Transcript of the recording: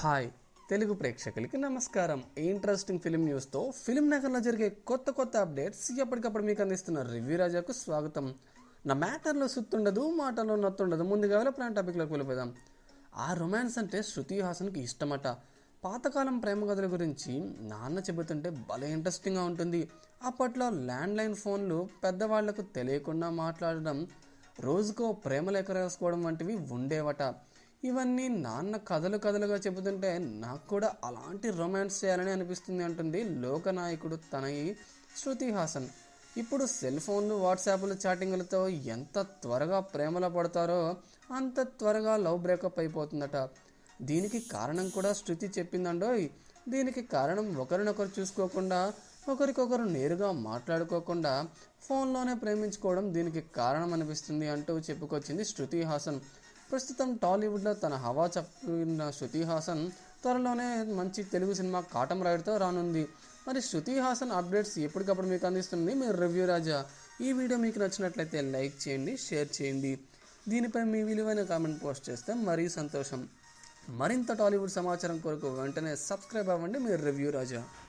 Hi. Telugu ప్రేక్షకులకి నమస్కారం. Interesting film న్యూస్తో film నగర్లో జరిగే కొత్త కొత్త అప్డేట్స్ ఎప్పటికప్పుడు మీకు అందిస్తున్న రివ్యూ రాజాకు స్వాగతం. నా మ్యాటర్లో సుత్తుండదు మాటలో నత్తుండదు. ముందుగా వెళ్ళి ప్లాన్ టాపిక్లోకి వెళ్ళిపోదాం. ఆ రొమాన్స్ అంటే శృతి హాసన్కి ఇష్టమట. పాతకాలం ప్రేమ కథల గురించి నాన్న చెబుతుంటే భలే ఇంట్రెస్టింగ్గా ఉంటుంది. అప్పట్లో ల్యాండ్లైన్ ఫోన్లు పెద్దవాళ్ళకు తెలియకుండా మాట్లాడడం రోజుకో ప్రేమ లేఖ రాసుకోవడం వంటివి ఉండేవట. ఇవన్నీ నాన్న కథలు కథలుగా చెబుతుంటే నాకు కూడా అలాంటి రొమాన్స్ చేయాలని అనిపిస్తుంది అంటుంది లోకనాయకుడు తనయి శృతి హాసన్. ఇప్పుడు సెల్ ఫోన్లు వాట్సాప్లు చాటింగ్లతో ఎంత త్వరగా ప్రేమలో పడతారో అంత త్వరగా లవ్ బ్రేకప్ అయిపోతుందట. దీనికి కారణం కూడా శృతి చెప్పిందండోయ్. దీనికి కారణం ఒకరినొకరు చూసుకోకుండా ఒకరికొకరు నేరుగా మాట్లాడుకోకుండా ఫోన్లోనే ప్రేమించుకోవడం దీనికి కారణం అనిపిస్తుంది అంటూ చెప్పుకొచ్చింది శృతి హాసన్. ప్రస్తుతం టాలీవుడ్లో తన హవా చెప్పిన శృతి హాసన్ త్వరలోనే మంచి తెలుగు సినిమా కాటం రైడ్తో రానుంది. మరి శృతి హాసన్ అప్డేట్స్ ఎప్పటికప్పుడు మీకు అందిస్తుంది మీరు రివ్యూ రాజా. ఈ వీడియో మీకు నచ్చినట్లయితే లైక్ చేయండి షేర్ చేయండి. దీనిపై మీ విలువైన కామెంట్ పోస్ట్ చేస్తే మరీ సంతోషం. మరింత టాలీవుడ్ సమాచారం కొరకు వెంటనే సబ్స్క్రైబ్ అవ్వండి మీరు రివ్యూ రాజా.